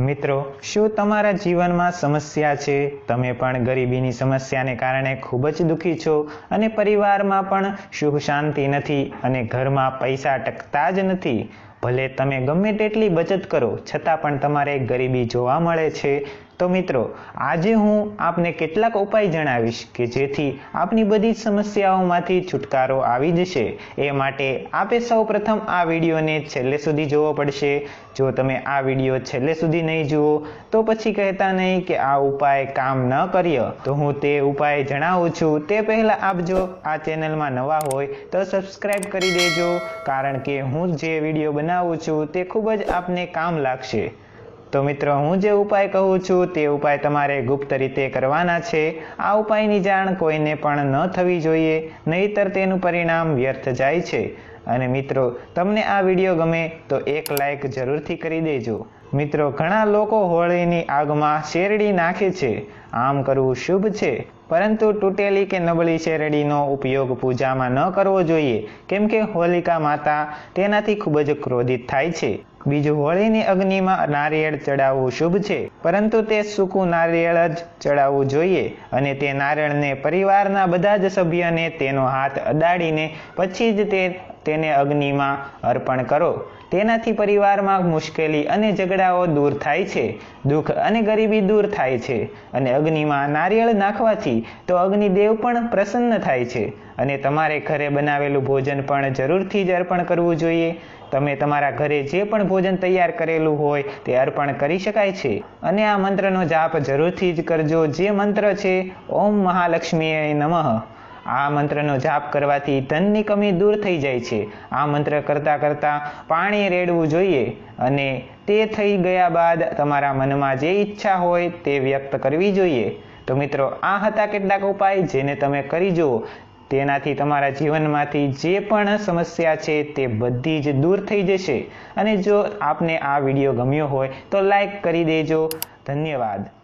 મિત્રો, શું તમારા જીવનમાં સમસ્યા છે? તમે પણ ગરીબીની સમસ્યાને કારણે ખૂબ જ દુઃખી છો અને પરિવારમાં પણ સુખ શાંતિ નથી અને ઘરમાં પૈસા ટકતા જ નથી. ભલે તમે ગમે તેટલી બચત કરો, છતાં પણ તમારે ગરીબી જોવા મળે છે. તો મિત્રો, આજે હું આપને કેટલાક ઉપાય જણાવીશ કે જેથી આપની બધી જ સમસ્યાઓમાંથી છુટકારો આવી જશે. એ માટે આપે સૌ પ્રથમ આ વિડીયોને છેલ્લે સુધી જોવો પડશે. જો તમે આ વીડિયો છેલ્લે સુધી નહીં જુઓ, તો પછી કહેતા નહીં કે આ ઉપાય કામ ન કર્યો. તો હું તે ઉપાય જણાવું છું. તે પહેલાં આપ જો આ ચેનલમાં નવા હોય, તો સબસ્ક્રાઈબ કરી દેજો. કારણ કે હું જે વીડિયો બનાવું છું તે ખૂબ જ આપને કામ લાગશે. તો મિત્રો, હું જે ઉપાય કહું છું તે ઉપાય તમારે ગુપ્ત રીતે કરવાના છે. આ ઉપાયની જાણ કોઈને પણ ન થવી જોઈએ, નહીતર તેનું પરિણામ વ્યર્થ જાય છે. અને મિત્રો, તમને આ વીડિયો ગમે તો એક લાઈક જરૂરથી કરી દેજો. મિત્રો, ઘણા લોકો હોળીની આગમાં શેરડી નાખે છે. આમ કરવું શુભ છે. પરંતુ તૂટેલી કે નબળી શેરડીનો ઉપયોગ પૂજામાં ન કરવો જોઈએ, કેમ કે હોલિકા માતા તેનાથી ખૂબ જ ક્રોધિત થાય છે. બીજું હોળીની અગ્નિમાં નારિયેળ ચડાવવું શુભ છે, પરંતુ તે સૂકું નારિયેળ જ ચડાવવું જોઈએ અને તે નારિયેળને પરિવારના બધા જ સભ્યને તેનો હાથ અડાડીને પછી જ તે તેને અગ્નિમાં અર્પણ કરો. તેનાથી પરિવારમાં મુશ્કેલી અને ઝઘડાઓ દૂર થાય છે, દુઃખ અને ગરીબી દૂર થાય છે અને અગ્નિમાં નારિયેળ નાખવાથી તો અગ્નિદેવ પણ પ્રસન્ન થાય છે અને તમારે ઘરે બનાવેલું ભોજન પણ જરૂરથી જ અર્પણ કરવું જોઈએ. તમે તમારા ઘરે જે પણ ભોજન તૈયાર કરેલું હોય તે અર્પણ કરી શકાય છે. અને આ મંત્રનો જાપ જરૂરથી જ કરજો. જે મંત્ર છે, ઓમ મહાલક્ષ્મીએ નમઃ. આ મંત્રનો જાપ કરવાથી ધનની કમી દૂર થઈ જાય છે. આ મંત્ર કરતાં કરતાં પાણી રેડવું જોઈએ અને તે થઈ ગયા બાદ તમારા મનમાં જે ઈચ્છા હોય તે વ્યક્ત કરવી જોઈએ. તો મિત્રો, આ હતા કેટલાક ઉપાય જેને તમે કરી જુઓ. તેનાથી તમારા જીવનમાંથી જે પણ સમસ્યા છે તે બધી જ દૂર થઈ જશે. અને જો આપને આ વીડિયો ગમ્યો હોય તો લાઈક કરી દેજો. ધન્યવાદ.